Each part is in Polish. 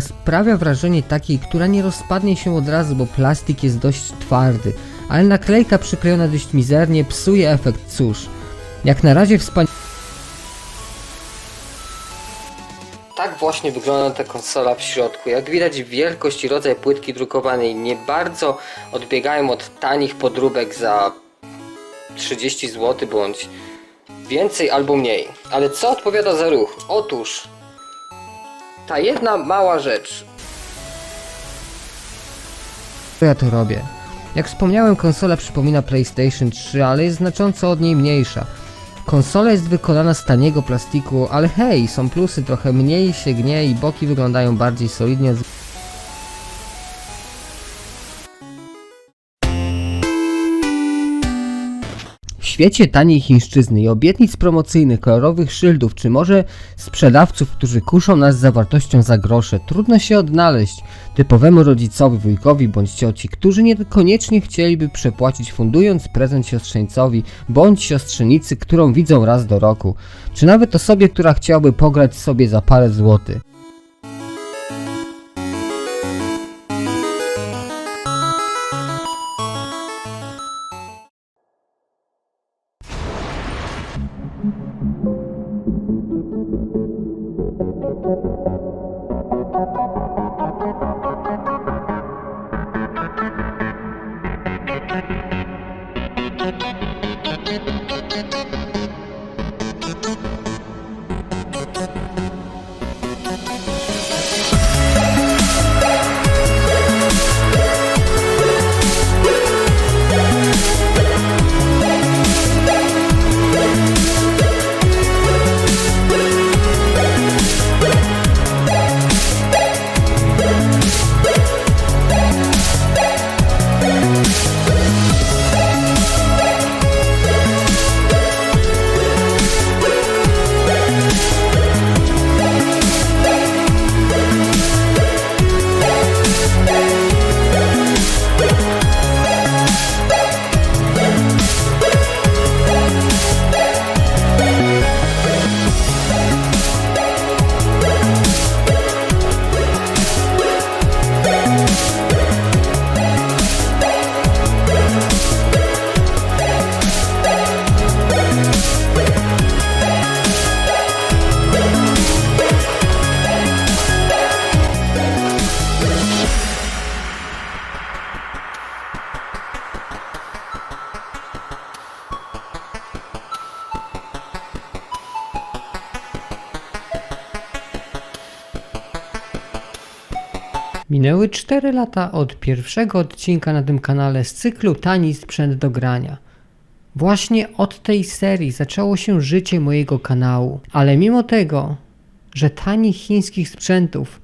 sprawia wrażenie takiej, która nie rozpadnie się od razu, bo plastik jest dość twardy, ale naklejka przyklejona dość mizernie psuje efekt, cóż. Jak na razie wspaniale. Tak właśnie wygląda ta konsola w środku. Jak widać wielkość i rodzaj płytki drukowanej nie bardzo odbiegają od tanich podróbek za 30 zł bądź więcej albo mniej. Ale co odpowiada za ruch? Otóż ta jedna mała rzecz. Co ja tu robię? Jak wspomniałem, konsola przypomina PlayStation 3, ale jest znacząco od niej mniejsza. Konsola jest wykonana z taniego plastiku, ale hej, są plusy, trochę mniej się gnie i boki wyglądają bardziej solidnie. Świecie taniej chińszczyzny i obietnic promocyjnych, kolorowych szyldów, czy może sprzedawców, którzy kuszą nas zawartością za grosze, trudno się odnaleźć typowemu rodzicowi, wujkowi bądź cioci, którzy niekoniecznie chcieliby przepłacić fundując prezent siostrzeńcowi bądź siostrzenicy, którą widzą raz do roku, czy nawet osobie, która chciałaby pograć sobie za parę złotych. Minęły 4 lata od pierwszego odcinka na tym kanale z cyklu Tani sprzęt do grania. Właśnie od tej serii zaczęło się życie mojego kanału, ale mimo tego, że tanich chińskich sprzętów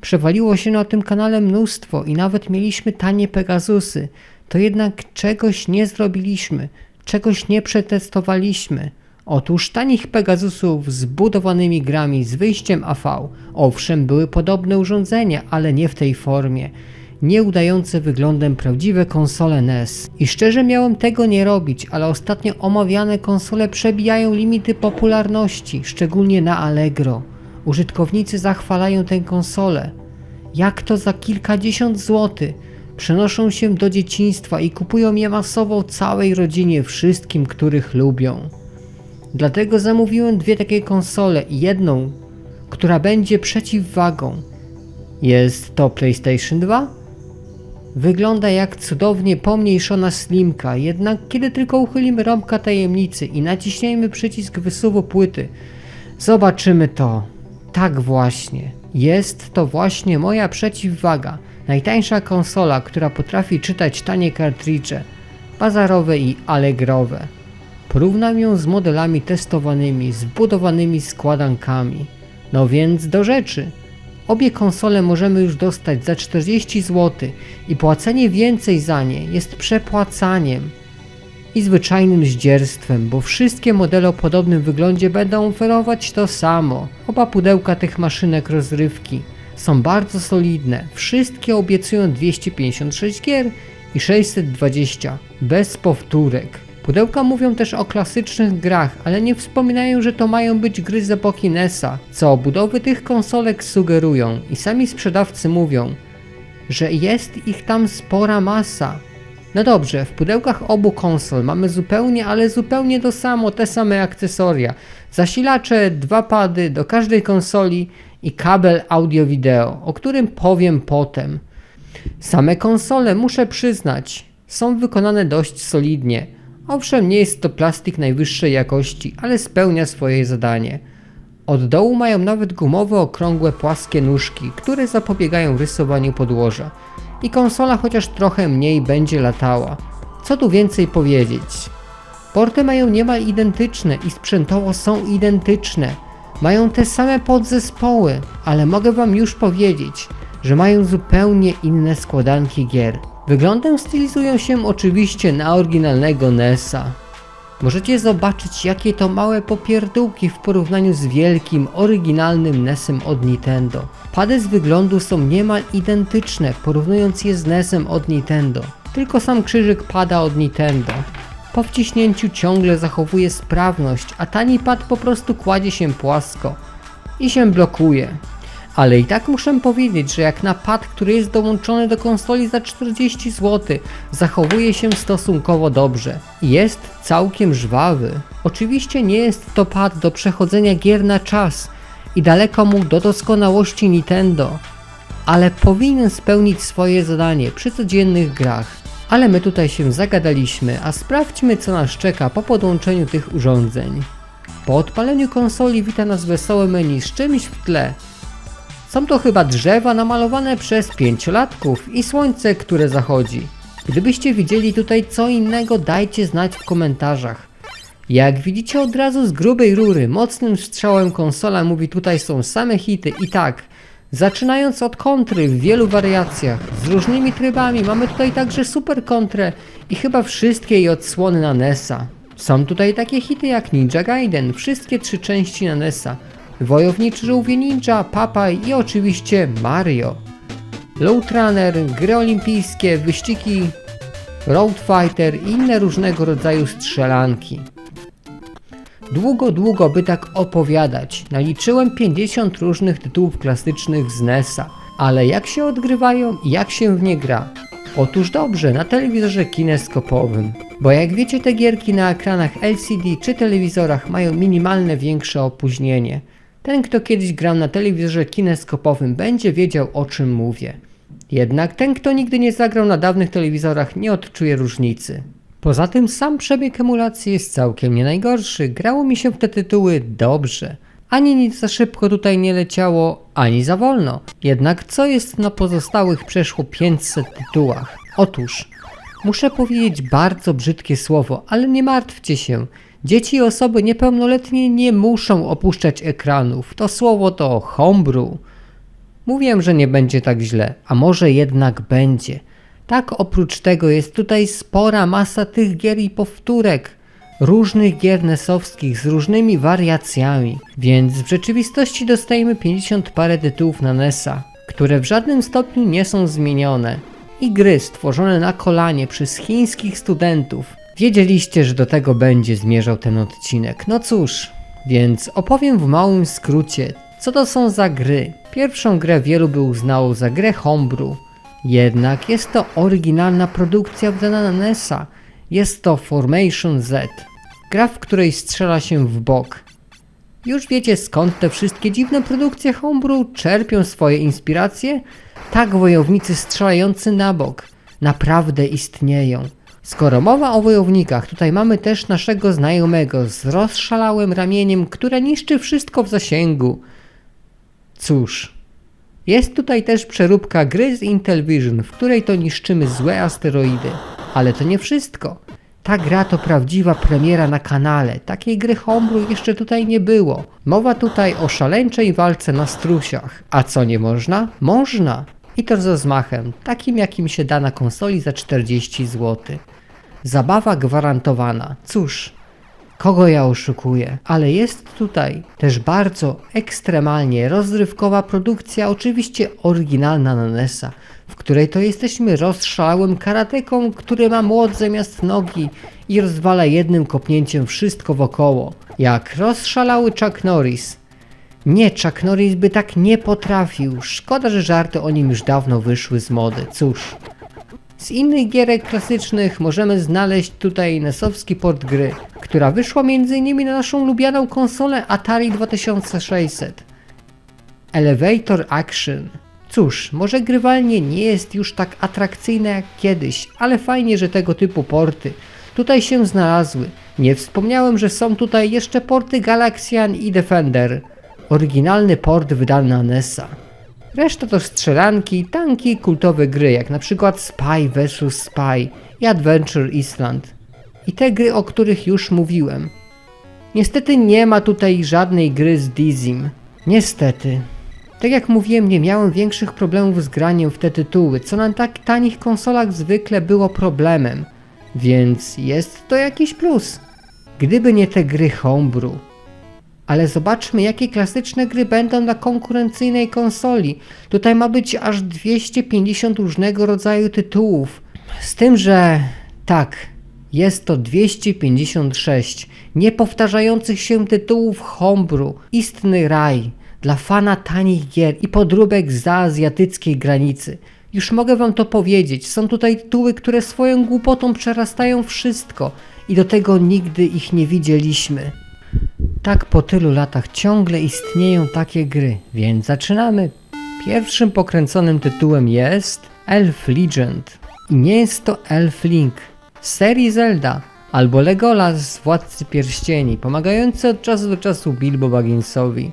przewaliło się na tym kanale mnóstwo i nawet mieliśmy tanie Pegasusy, to jednak czegoś nie zrobiliśmy, czegoś nie przetestowaliśmy. Otóż tanich Pegasusów z budowanymi grami z wyjściem AV. Owszem, były podobne urządzenia, ale nie w tej formie. Nie udające wyglądem prawdziwe konsole NES. I szczerze miałem tego nie robić, ale ostatnio omawiane konsole przebijają limity popularności, szczególnie na Allegro. Użytkownicy zachwalają tę konsolę. Jak to za kilkadziesiąt złotych? Przenoszą się do dzieciństwa i kupują je masowo całej rodzinie, wszystkim, których lubią. Dlatego zamówiłem dwie takie konsole i jedną, która będzie przeciwwagą. Jest to PlayStation 2? Wygląda jak cudownie pomniejszona slimka, jednak kiedy tylko uchylimy rąbka tajemnicy i naciśniemy przycisk wysuwu płyty, zobaczymy to. Tak właśnie. Jest to właśnie moja przeciwwaga. Najtańsza konsola, która potrafi czytać tanie kartridże, bazarowe i allegrowe. Porównam ją z modelami testowanymi, zbudowanymi składankami. No więc do rzeczy. Obie konsole możemy już dostać za 40 zł i płacenie więcej za nie jest przepłacaniem i zwyczajnym zdzierstwem, bo wszystkie modele o podobnym wyglądzie będą oferować to samo. Oba pudełka tych maszynek rozrywki są bardzo solidne. Wszystkie obiecują 256 gier i 620 bez powtórek. Pudełka mówią też o klasycznych grach, ale nie wspominają, że to mają być gry z epoki NES-a, co obudowy tych konsolek sugerują i sami sprzedawcy mówią, że jest ich tam spora masa. No dobrze, w pudełkach obu konsol mamy zupełnie, ale zupełnie to samo, te same akcesoria. Zasilacze, dwa pady do każdej konsoli i kabel audio-wideo, o którym powiem potem. Same konsole, muszę przyznać, są wykonane dość solidnie. Owszem, nie jest to plastik najwyższej jakości, ale spełnia swoje zadanie. Od dołu mają nawet gumowe, okrągłe, płaskie nóżki, które zapobiegają rysowaniu podłoża. I konsola chociaż trochę mniej będzie latała. Co tu więcej powiedzieć? Porty mają niemal identyczne i sprzętowo są identyczne. Mają te same podzespoły, ale mogę wam już powiedzieć, że mają zupełnie inne składanki gier. Wyglądem stylizują się oczywiście na oryginalnego NES-a. Możecie zobaczyć jakie to małe popierdółki w porównaniu z wielkim, oryginalnym NES-em od Nintendo. Pady z wyglądu są niemal identyczne, porównując je z NES-em od Nintendo. Tylko sam krzyżyk pada od Nintendo. Po wciśnięciu ciągle zachowuje sprawność, a tani pad po prostu kładzie się płasko i się blokuje. Ale i tak muszę powiedzieć, że jak na pad, który jest dołączony do konsoli za 40 zł, zachowuje się stosunkowo dobrze. Jest całkiem żwawy. Oczywiście nie jest to pad do przechodzenia gier na czas i daleko mu do doskonałości Nintendo, ale powinien spełnić swoje zadanie przy codziennych grach. Ale my tutaj się zagadaliśmy, a sprawdźmy co nas czeka po podłączeniu tych urządzeń. Po odpaleniu konsoli wita nas wesołe menu z czymś w tle. Są to chyba drzewa namalowane przez pięciolatków i słońce, które zachodzi. Gdybyście widzieli tutaj co innego, dajcie znać w komentarzach. Jak widzicie od razu z grubej rury, mocnym strzałem konsola mówi tutaj są same hity i tak. Zaczynając od kontry w wielu wariacjach, z różnymi trybami, mamy tutaj także super kontrę i chyba wszystkie jej odsłony na NES-a. Są tutaj takie hity jak Ninja Gaiden, wszystkie trzy części na NES-a, Wojowniczy Żółwie Ninja, Papaj i oczywiście Mario. Load Runner, gry olimpijskie, wyścigi, Road Fighter i inne różnego rodzaju strzelanki. Długo, długo by tak opowiadać. Naliczyłem 50 różnych tytułów klasycznych z NES-a, ale jak się odgrywają i jak się w nie gra? Otóż dobrze, na telewizorze kineskopowym. Bo jak wiecie, te gierki na ekranach LCD czy telewizorach mają minimalne większe opóźnienie. Ten, kto kiedyś grał na telewizorze kineskopowym, będzie wiedział o czym mówię. Jednak ten, kto nigdy nie zagrał na dawnych telewizorach, nie odczuje różnicy. Poza tym sam przebieg emulacji jest całkiem nie najgorszy. Grało mi się w te tytuły dobrze. Ani nic za szybko tutaj nie leciało, ani za wolno. Jednak co jest na pozostałych przeszło 500 tytułach? Otóż, muszę powiedzieć bardzo brzydkie słowo, ale nie martwcie się. Dzieci i osoby niepełnoletnie nie muszą opuszczać ekranów. To słowo to homebrew. Mówiłem, że nie będzie tak źle, a może jednak będzie. Tak oprócz tego jest tutaj spora masa tych gier i powtórek. Różnych gier nesowskich z różnymi wariacjami. Więc w rzeczywistości dostajemy 50 parę tytułów na NESa, które w żadnym stopniu nie są zmienione. I gry stworzone na kolanie przez chińskich studentów. Wiedzieliście, że do tego będzie zmierzał ten odcinek. No cóż, więc opowiem w małym skrócie, co to są za gry. Pierwszą grę wielu by uznało za grę homebrew. Jednak jest to oryginalna produkcja wydana na NESa. Jest to Formation Z. Gra, w której strzela się w bok. Już wiecie skąd te wszystkie dziwne produkcje homebrew czerpią swoje inspiracje? Tak wojownicy strzelający na bok naprawdę istnieją. Skoro mowa o wojownikach, tutaj mamy też naszego znajomego z rozszalałym ramieniem, które niszczy wszystko w zasięgu. Cóż, jest tutaj też przeróbka gry z Intellivision, w której to niszczymy złe asteroidy. Ale to nie wszystko. Ta gra to prawdziwa premiera na kanale. Takiej gry homebrew jeszcze tutaj nie było. Mowa tutaj o szaleńczej walce na strusiach. A co nie można? Można. I to z rozmachem, takim jakim się da na konsoli za 40 zł. Zabawa gwarantowana. Cóż, Kogo ja oszukuję? Ale jest tutaj też bardzo ekstremalnie rozrywkowa produkcja, oczywiście oryginalna na NES-a, w której to jesteśmy rozszalałym karateką, który ma młot zamiast nogi i rozwala jednym kopnięciem wszystko wokoło. Jak rozszalały Chuck Norris. Nie, Chuck Norris by tak nie potrafił. Szkoda, że żarty o nim już dawno wyszły z mody. Cóż. Z innych gierek klasycznych możemy znaleźć tutaj nesowski port gry, która wyszła m.in. na naszą lubianą konsolę Atari 2600. Elevator Action. Cóż, może grywalnie nie jest już tak atrakcyjne jak kiedyś, ale fajnie, że tego typu porty tutaj się znalazły. Nie wspomniałem, że są tutaj jeszcze porty Galaxian i Defender. Oryginalny port wydany na NES-a. Reszta to strzelanki, tanki, kultowe gry, jak na przykład Spy vs Spy i Adventure Island. I te gry, o których już mówiłem. Niestety nie ma tutaj żadnej gry z Dizim. Niestety. Tak jak mówiłem, nie miałem większych problemów z graniem w te tytuły, co na tak tanich konsolach zwykle było problemem. Więc jest to jakiś plus. Gdyby nie te gry homebrew. Ale zobaczmy, jakie klasyczne gry będą na konkurencyjnej konsoli. Tutaj ma być aż 250 różnego rodzaju tytułów. Z tym, że tak, jest to 256 niepowtarzających się tytułów homebrew. Istny raj dla fana tanich gier i podróbek za azjatyckiej granicy. Już mogę wam to powiedzieć, są tutaj tytuły, które swoją głupotą przerastają wszystko i do tego nigdy ich nie widzieliśmy. Tak po tylu latach ciągle istnieją takie gry, więc zaczynamy. Pierwszym pokręconym tytułem jest Elf Legend. I nie jest to Elf Link serii Zelda albo Legolas z Władcy Pierścieni, pomagający od czasu do czasu Bilbo Bagginsowi.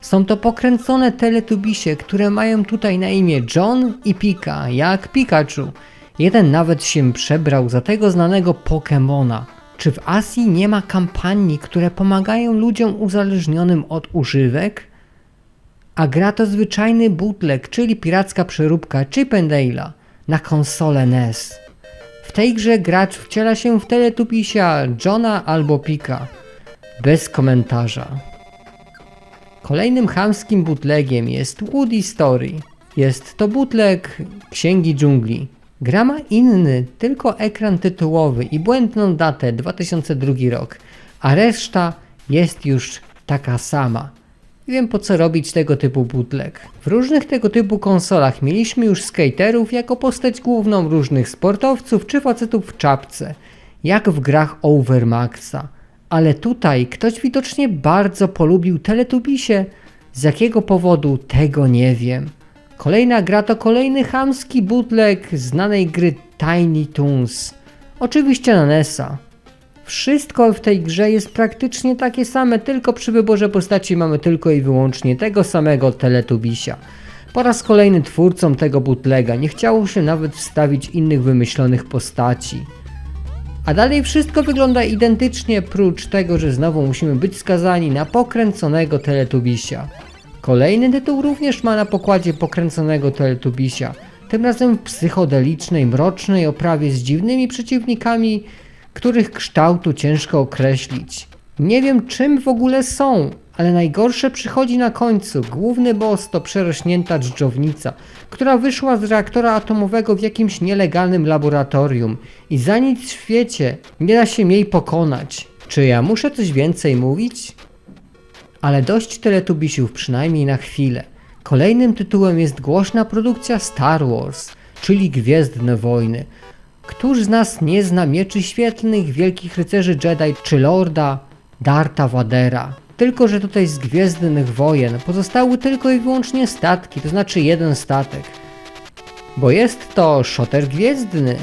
Są to pokręcone teletubisie, które mają tutaj na imię John i Pika, jak Pikachu. Jeden nawet się przebrał za tego znanego Pokemona. Czy w Azji nie ma kampanii, które pomagają ludziom uzależnionym od używek? A gra to zwyczajny bootleg, czyli piracka przeróbka Chip and Dale'a na konsolę NES. W tej grze gracz wciela się w teletubisia Johna albo Pika. Bez komentarza. Kolejnym chamskim bootlegiem jest Woody Story. Jest to bootleg Księgi Dżungli. Gra ma inny, tylko ekran tytułowy i błędną datę 2002 rok, a reszta jest już taka sama. Nie wiem po co robić tego typu bootleg. W różnych tego typu konsolach mieliśmy już skaterów jako postać główną różnych sportowców czy facetów w czapce, jak w grach Overmaxa. Ale tutaj ktoś widocznie bardzo polubił Teletubisie. Z jakiego powodu tego nie wiem. Kolejna gra to kolejny chamski bootleg znanej gry Tiny Toons. Oczywiście na NES-a. Wszystko w tej grze jest praktycznie takie same, tylko przy wyborze postaci mamy tylko i wyłącznie tego samego Teletubisia. Po raz kolejny twórcom tego bootlega nie chciało się nawet wstawić innych wymyślonych postaci. A dalej wszystko wygląda identycznie, prócz tego, że znowu musimy być skazani na pokręconego Teletubisia. Kolejny tytuł również ma na pokładzie pokręconego Teletubisia, tym razem w psychodelicznej, mrocznej oprawie z dziwnymi przeciwnikami, których kształtu ciężko określić. Nie wiem czym w ogóle są, ale najgorsze przychodzi na końcu. Główny boss to przerośnięta dżdżownica, która wyszła z reaktora atomowego w jakimś nielegalnym laboratorium i za nic w świecie nie da się jej pokonać. Czy ja muszę coś więcej mówić? Ale dość teletubisiów przynajmniej na chwilę. Kolejnym tytułem jest głośna produkcja Star Wars, czyli Gwiezdne Wojny. Któż z nas nie zna mieczy świetlnych, wielkich rycerzy Jedi czy Lorda Darta Vadera? Tylko, że tutaj z Gwiezdnych Wojen pozostały tylko i wyłącznie statki, to znaczy jeden statek. Bo jest to szoter gwiezdny.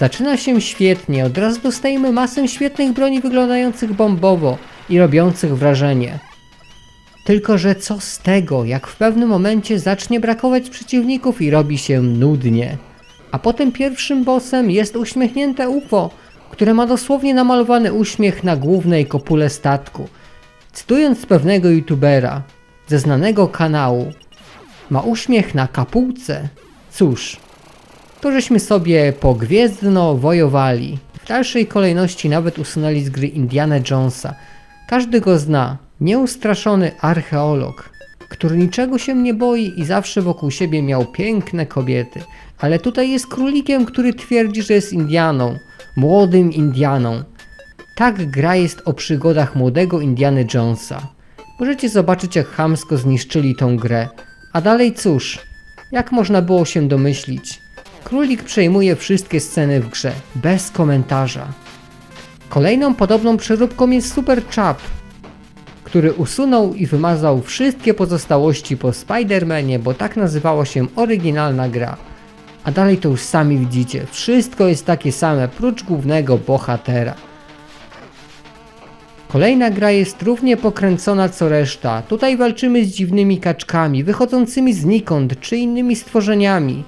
Zaczyna się świetnie, od razu dostajemy masę świetnych broni wyglądających bombowo i robiących wrażenie. Tylko, że co z tego, jak w pewnym momencie zacznie brakować przeciwników i robi się nudnie. A potem pierwszym bossem jest uśmiechnięte UFO, które ma dosłownie namalowany uśmiech na głównej kopule statku. Cytując pewnego youtubera ze znanego kanału, ma uśmiech na kapułce. Cóż, to żeśmy sobie pogwiezdno wojowali. W dalszej kolejności nawet usunęli z gry Indiana Jonesa. Każdy go zna. Nieustraszony archeolog, który niczego się nie boi i zawsze wokół siebie miał piękne kobiety. Ale tutaj jest królikiem, który twierdzi, że jest Indianą. Młodym Indianą. Tak gra jest o przygodach młodego Indiany Jonesa. Możecie zobaczyć jak chamsko zniszczyli tą grę. A dalej cóż, jak można było się domyślić? Królik przejmuje wszystkie sceny w grze, bez komentarza. Kolejną podobną przeróbką jest Super Chap, który usunął i wymazał wszystkie pozostałości po Spider-Manie, bo tak nazywała się oryginalna gra. A dalej to już sami widzicie, wszystko jest takie same, prócz głównego bohatera. Kolejna gra jest równie pokręcona co reszta. Tutaj walczymy z dziwnymi kaczkami, wychodzącymi znikąd, czy innymi stworzeniami.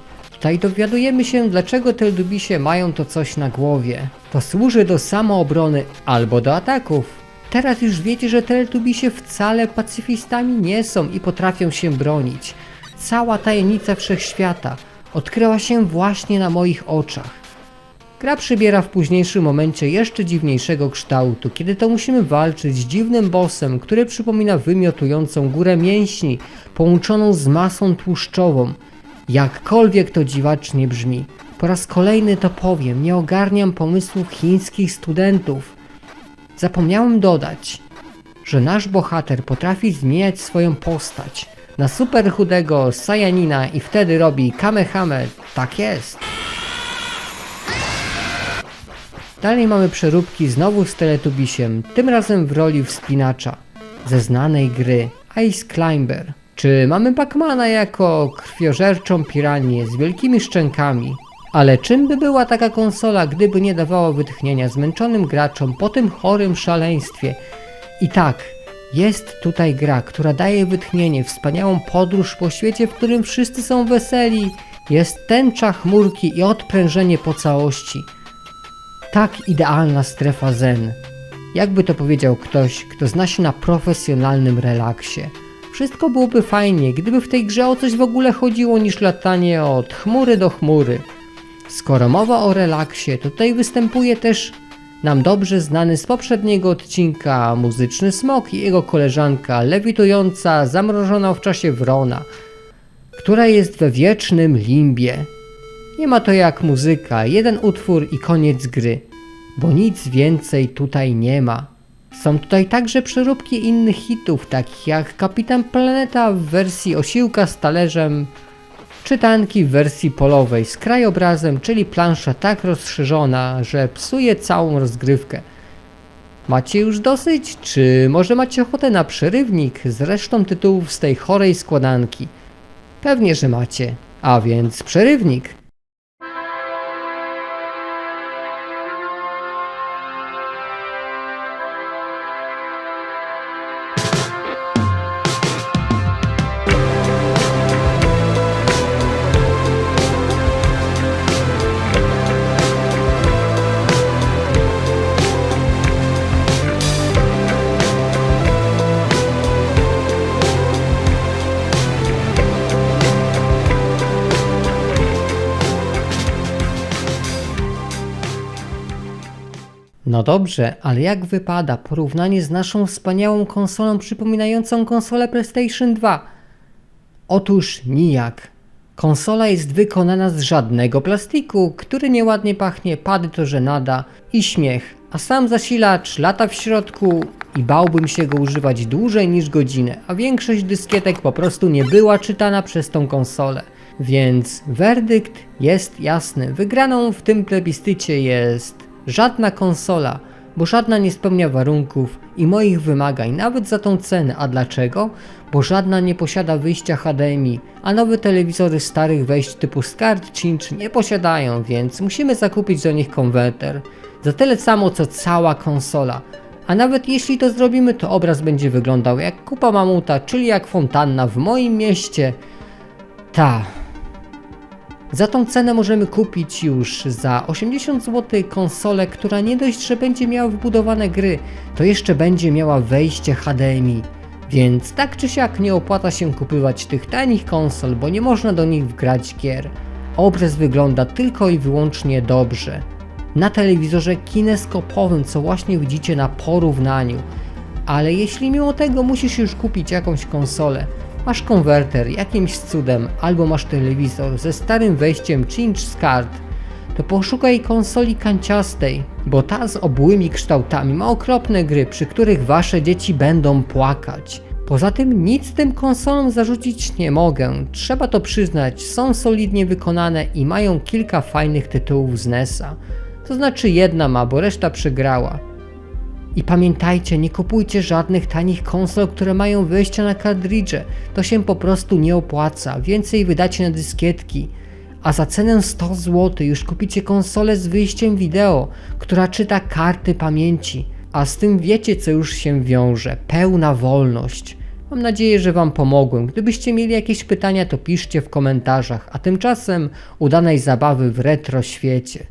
Tutaj dowiadujemy się, dlaczego Teldubisie mają to coś na głowie. To służy do samoobrony albo do ataków. Teraz już wiecie, że Teletubisie wcale pacyfistami nie są i potrafią się bronić. Cała tajemnica wszechświata odkryła się właśnie na moich oczach. Gra przybiera w późniejszym momencie jeszcze dziwniejszego kształtu, kiedy to musimy walczyć z dziwnym bossem, który przypomina wymiotującą górę mięśni, połączoną z masą tłuszczową. Jakkolwiek to dziwacznie brzmi, po raz kolejny to powiem, nie ogarniam pomysłów chińskich studentów. Zapomniałem dodać, że nasz bohater potrafi zmieniać swoją postać na super chudego Sajanina i wtedy robi kamehame, tak jest. Dalej mamy przeróbki znowu z Teletubisiem, tym razem w roli wspinacza ze znanej gry Ice Climber. Czy mamy Pacmana jako krwiożerczą piranię z wielkimi szczękami? Ale czym by była taka konsola, gdyby nie dawała wytchnienia zmęczonym graczom po tym chorym szaleństwie? I tak, jest tutaj gra, która daje wytchnienie, wspaniałą podróż po świecie, w którym wszyscy są weseli. Jest tęcza chmurki i odprężenie po całości. Tak idealna strefa zen. Jakby to powiedział ktoś, kto zna się na profesjonalnym relaksie. Wszystko byłoby fajnie, gdyby w tej grze o coś w ogóle chodziło niż latanie od chmury do chmury. Skoro mowa o relaksie, to tutaj występuje też nam dobrze znany z poprzedniego odcinka muzyczny smok i jego koleżanka lewitująca, zamrożona w czasie wrona, która jest we wiecznym limbie. Nie ma to jak muzyka, jeden utwór i koniec gry, bo nic więcej tutaj nie ma. Są tutaj także przeróbki innych hitów, takich jak Kapitan Planeta w wersji osiłka z talerzem, czytanki w wersji polowej z krajobrazem, czyli plansza tak rozszerzona, że psuje całą rozgrywkę. Macie już dosyć, czy może macie ochotę na przerywnik z resztą tytułów z tej chorej składanki? Pewnie, że macie, a więc przerywnik. No dobrze, ale jak wypada porównanie z naszą wspaniałą konsolą przypominającą konsolę PlayStation 2? Otóż nijak. Konsola jest wykonana z żadnego plastiku, który nieładnie pachnie, pady to żenada i śmiech, a sam zasilacz lata w środku i bałbym się go używać dłużej niż godzinę, a większość dyskietek po prostu nie była czytana przez tą konsolę. Więc werdykt jest jasny. Wygraną w tym plebiscycie jest żadna konsola, bo żadna nie spełnia warunków i moich wymagań, nawet za tą cenę. A dlaczego? Bo żadna nie posiada wyjścia HDMI, a nowe telewizory starych wejść typu SCART Cinch nie posiadają, więc musimy zakupić do nich konwerter. Za tyle samo co cała konsola. A nawet jeśli to zrobimy, to obraz będzie wyglądał jak kupa mamuta, czyli jak fontanna w moim mieście. Ta, za tą cenę możemy kupić już za 80 zł konsolę, która nie dość, że będzie miała wbudowane gry, to jeszcze będzie miała wejście HDMI. Więc tak czy siak nie opłaca się kupywać tych tanich konsol, bo nie można do nich wgrać gier. Obraz wygląda tylko i wyłącznie dobrze. na telewizorze kineskopowym, co właśnie widzicie na porównaniu. Ale jeśli mimo tego musisz już kupić jakąś konsolę, masz konwerter jakimś cudem, albo masz telewizor ze starym wejściem Change z kart, to poszukaj konsoli kanciastej, bo ta z obłymi kształtami ma okropne gry, przy których wasze dzieci będą płakać. Poza tym nic tym konsolom zarzucić nie mogę, trzeba to przyznać, są solidnie wykonane i mają kilka fajnych tytułów z NES-a. To znaczy jedna ma, bo reszta przegrała. I pamiętajcie, nie kupujcie żadnych tanich konsol, które mają wyjścia na kartridże. To się po prostu nie opłaca. Więcej wydacie na dyskietki. A za cenę 100 zł już kupicie konsolę z wyjściem wideo, która czyta karty pamięci. A z tym wiecie, co już się wiąże. Pełna wolność. Mam nadzieję, że Wam pomogłem. Gdybyście mieli jakieś pytania, to piszcie w komentarzach. A tymczasem udanej zabawy w retro świecie.